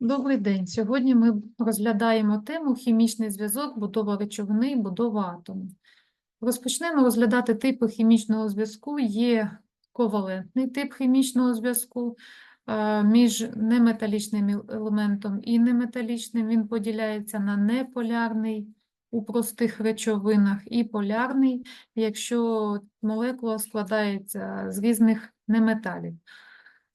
Добрий день. Сьогодні ми розглядаємо тему хімічний зв'язок, будова речовини і будова атому. Розпочнемо розглядати типи хімічного зв'язку. Є ковалентний тип хімічного зв'язку е, між неметалічним елементом і неметалічним. Він поділяється на неполярний у простих речовинах і полярний, якщо молекула складається з різних неметалів.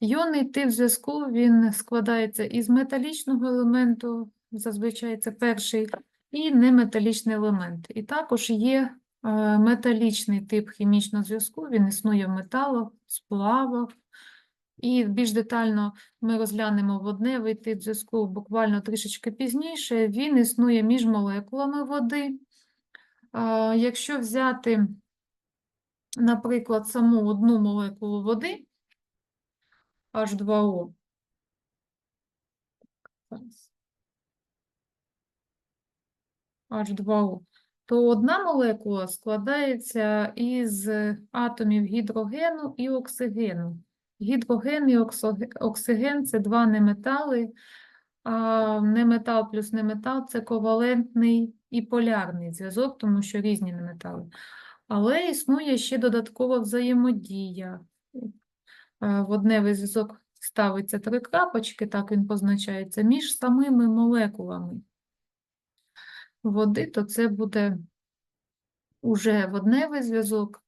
Йонний тип зв'язку він складається із металічного елементу, зазвичай це перший, і неметалічний елемент. І також є е, металічний тип хімічного зв'язку, він існує в металах, сплавах. І більш детально ми розглянемо водневий тип зв'язку буквально трішечки пізніше. Він існує між молекулами води. Е, Якщо взяти, наприклад, саму одну молекулу води, H2O. H2O. То одна молекула складається із атомів гідрогену і оксигену. Гідроген і оксиген це два неметали, а неметал плюс неметал це ковалентний і полярний зв'язок, тому що різні неметали. Але існує ще додаткова взаємодія. Е, Водневий зв'язок ставиться три крапочки, так він позначається, між самими молекулами води, то це буде уже водневий зв'язок.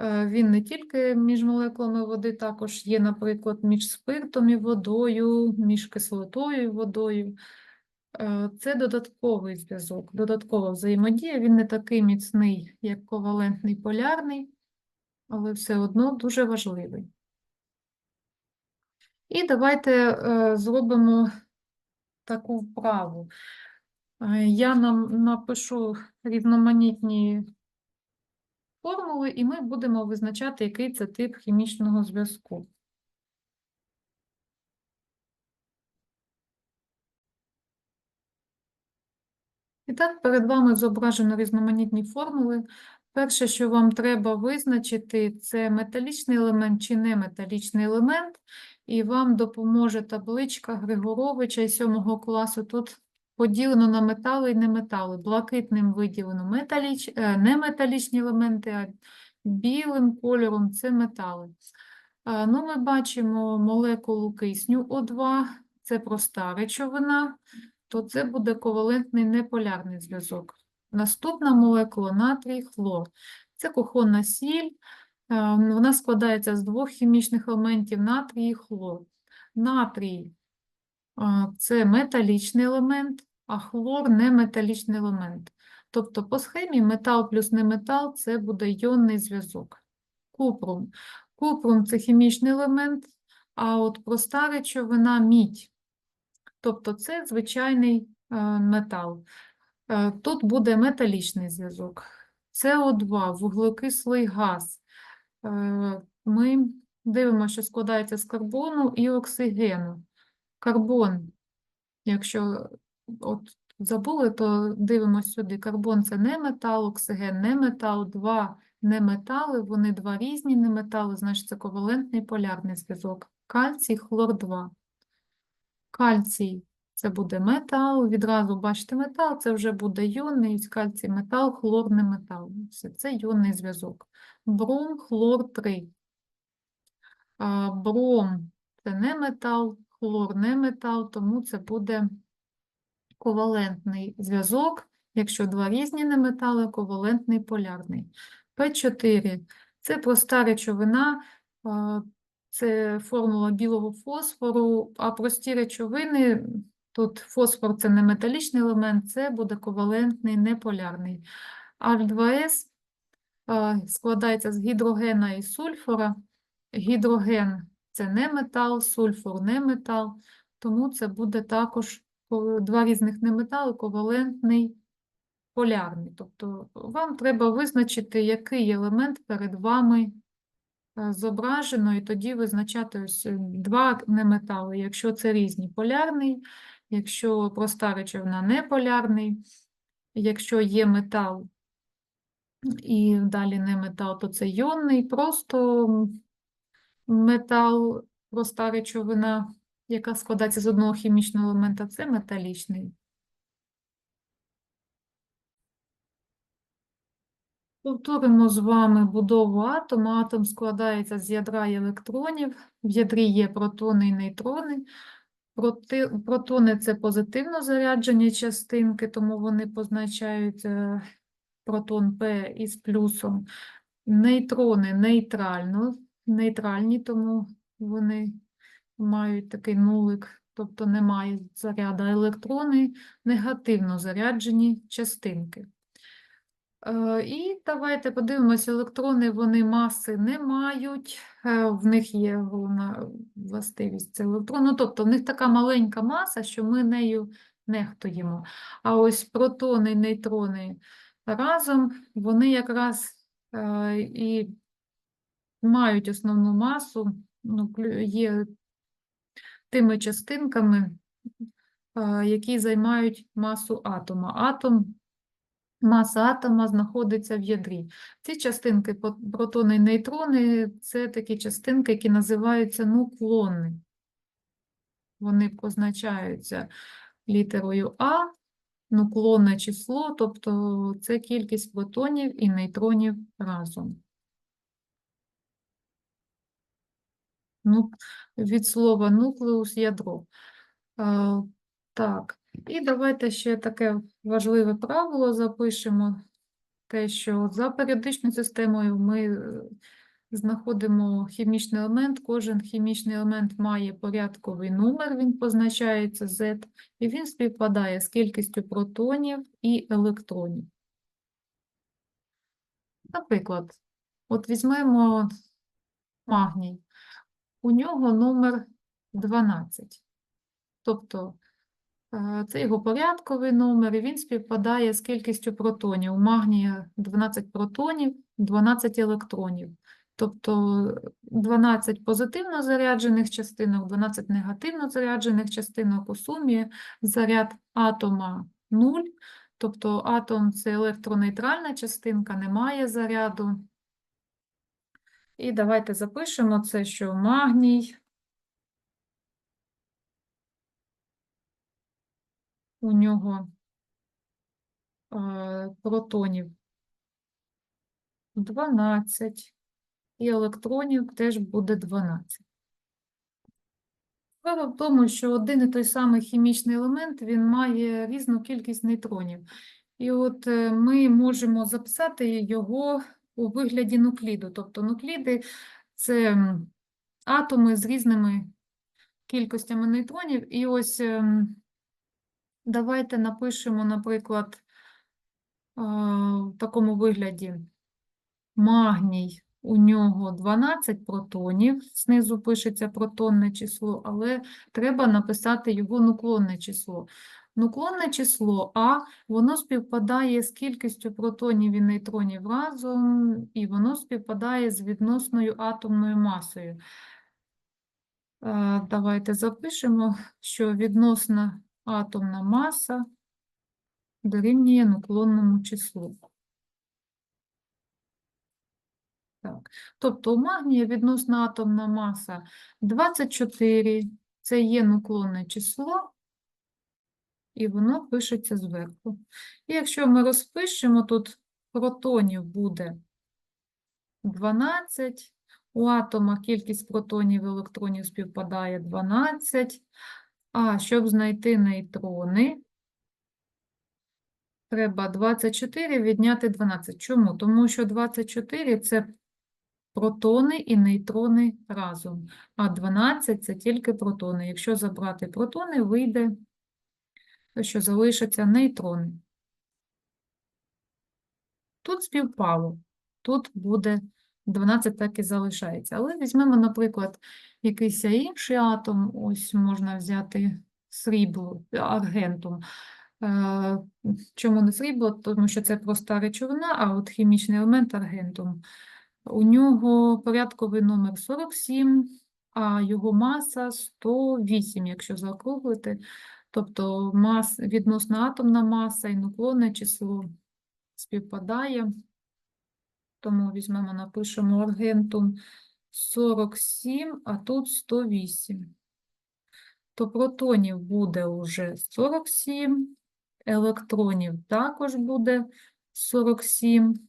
Е, Він не тільки між молекулами води, також є, наприклад, між спиртом і водою, між кислотою і водою. Е, Це додатковий зв'язок, додаткова взаємодія. Він не такий міцний, як ковалентний полярний, але все одно дуже важливий. І давайте е, зробимо таку вправу. Е, Я нам напишу різноманітні формули, і ми будемо визначати, який це тип хімічного зв'язку. І так, перед вами зображено різноманітні формули. Перше, що вам треба визначити, це металічний елемент чи неметалічний елемент, і вам допоможе табличка Григоровича із 7 класу. Тут поділено на метали і неметали. Блакитним виділено металіч... е, неметалічні елементи, а білим кольором це метали. Е, Ну, ми бачимо молекулу кисню О2, це проста речовина, то це буде ковалентний неполярний зв'язок. Наступна молекула натрій хлор. Це кухонна сіль. Е, Вона складається з двох хімічних елементів натрій і хлор. Натрій це металічний елемент, а хлор неметалічний елемент. Тобто по схемі метал плюс неметал це буде йонний зв'язок. Купрум. Купрум це хімічний елемент, а от проста речовина мідь. Тобто це звичайний е, метал. Е, Тут буде металічний зв'язок. СО2, вуглекислий газ. Е, Ми дивимося, що складається з карбону і оксигену. Карбон, якщо от забули, то дивимося сюди. Карбон це не метал, оксиген не метал, два неметали, вони два різні неметали, значить це ковалентний полярний зв'язок. Кальцій, хлор 2. Кальцій це буде метал, відразу бачите метал, це вже буде йонний, кальцій метал, хлор не метал. Все, це йонний зв'язок. Бром, хлор 3. Бром це не метал, хлор не метал, тому це буде ковалентний зв'язок. Якщо два різні неметали, ковалентний полярний. П4 це проста речовина, це формула білого фосфору, а прості речовини, тут фосфор це не металічний елемент, це буде ковалентний неполярний. H2S складається з гідрогена і сульфора. Гідроген це не метал, сульфур не метал, тому це буде також два різних неметали, ковалентний полярний. Тобто вам треба визначити, який елемент перед вами е, зображено, і тоді визначати ось е, два неметали. Якщо це різні полярний, якщо проста речовина не полярний, якщо є метал і далі не метал, то це йонний, просто метал, проста речовина, яка складається з одного хімічного елемента, це металічний. Повторимо з вами будову атома. Атом складається з ядра і електронів. В ядрі є протони і нейтрони. Протони це позитивно заряджені частинки, тому вони позначають е, протон П із плюсом. Нейтрони нейтрально, нейтральні, тому вони мають такий нулик, тобто немає заряду. Електрони негативно заряджені частинки. Е, І давайте подивимося, електрони вони маси не мають, е, в них є головна властивість це електрон. Ну, тобто в них така маленька маса, що ми нею нехтуємо. А ось протони нейтрони разом, вони якраз е, і мають основну масу, ну, є тими частинками, які займають масу атома. Атом Маса атома знаходиться в ядрі. Ці частинки, протони і нейтрони, це такі частинки, які називаються нуклони. Вони позначаються літерою А, нуклонне число, тобто це кількість протонів і нейтронів разом. Ну, від слова нуклеус ядро. Так, і давайте ще таке важливе правило запишемо. Те, що за періодичною системою ми е, знаходимо хімічний елемент. Кожен хімічний елемент має порядковий номер, він позначається Z, і він співпадає з кількістю протонів і електронів. Наприклад, от візьмемо магній. У нього номер 12. Тобто це його порядковий номер, і він співпадає з кількістю протонів. У магнія 12 протонів, 12 електронів. Тобто 12 позитивно заряджених частинок, 12 негативно заряджених частинок у сумі заряд атома 0. Тобто атом це електронейтральна частинка, немає заряду. І давайте запишемо це, що магній у нього е, протонів 12, і електронів теж буде 12. Справа в тому, що один і той самий хімічний елемент він має різну кількість нейтронів. І от е, ми можемо записати його у вигляді нукліду. Тобто нукліди це атоми з різними кількостями нейтронів. І ось ем, давайте напишемо, наприклад, е, в такому вигляді магній. У нього 12 протонів, знизу пишеться протонне число, але треба написати його нуклонне число. Нуклонне число А, воно співпадає з кількістю протонів і нейтронів разом, і воно співпадає з відносною атомною масою. Е, Давайте запишемо, що відносна атомна маса дорівнює нуклонному числу. Так. Тобто у магнія відносна атомна маса 24, це є нуклонне число, і воно пишеться зверху. І якщо ми розпишемо, тут протонів буде 12, у атома кількість протонів і електронів співпадає 12, а щоб знайти нейтрони, треба 24 відняти 12. Чому? Тому що 24 – це протони і нейтрони разом, а 12 – це тільки протони. Якщо забрати протони, вийде, що залишаться нейтрони. Тут співпало, тут буде 12 так і залишається. Але візьмемо, наприклад, якийсь інший атом, ось можна взяти срібло, аргентум. Е, Чому не срібло? Тому що це проста речовина, а от хімічний елемент аргентум. У нього порядковий номер 47, а його маса 108, якщо заокруглити. Тобто мас, відносна атомна маса і нуклонне число співпадає. Тому візьмемо, напишемо аргентум 47, а тут 108. то протонів буде уже 47, електронів також буде 47.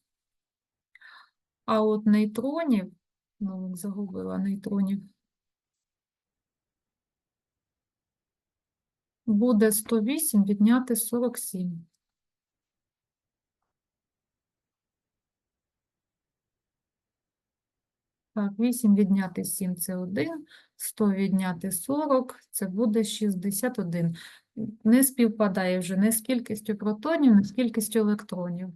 А от нейтронів, ну, загубила нейтронів, буде 108 відняти 47. Так, 8 відняти 7 – це 1, 100 відняти 40 – це буде 61. Не співпадає вже не з кількістю протонів, не з кількістю електронів.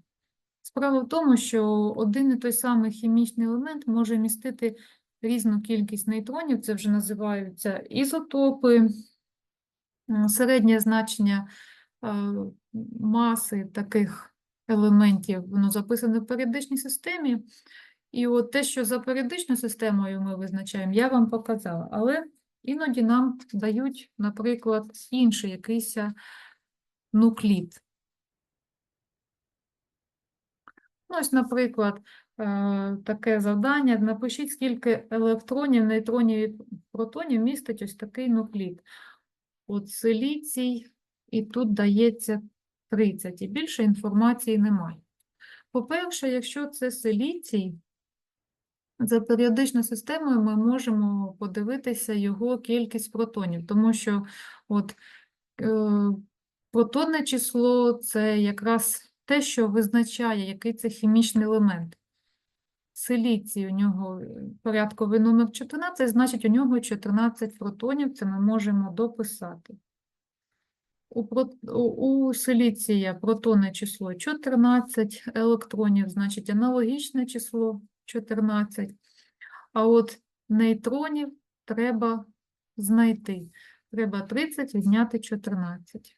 Справа в тому, що один і той самий хімічний елемент може містити різну кількість нейтронів, це вже називаються ізотопи. Середнє значення е, маси таких елементів, воно записане в періодичній системі. І от те, що за періодичною системою ми визначаємо, я вам показала. Але іноді нам дають, наприклад, інший якийсь нуклід. Ну, ось, наприклад, е, таке завдання. Напишіть, скільки електронів, нейтронів і протонів містить ось такий нуклід. От силіцій, і тут дається 30, і більше інформації немає. По-перше, якщо це силіцій, за періодичною системою ми можемо подивитися його кількість протонів, тому що от, е, протонне число – це якраз те, що визначає, який це хімічний елемент. Силіцій у нього порядковий номер 14, значить у нього 14 протонів, це ми можемо дописати. У силіція протонне число 14 електронів, значить аналогічне число 14. А от нейтронів треба знайти. Треба 30 відняти 14.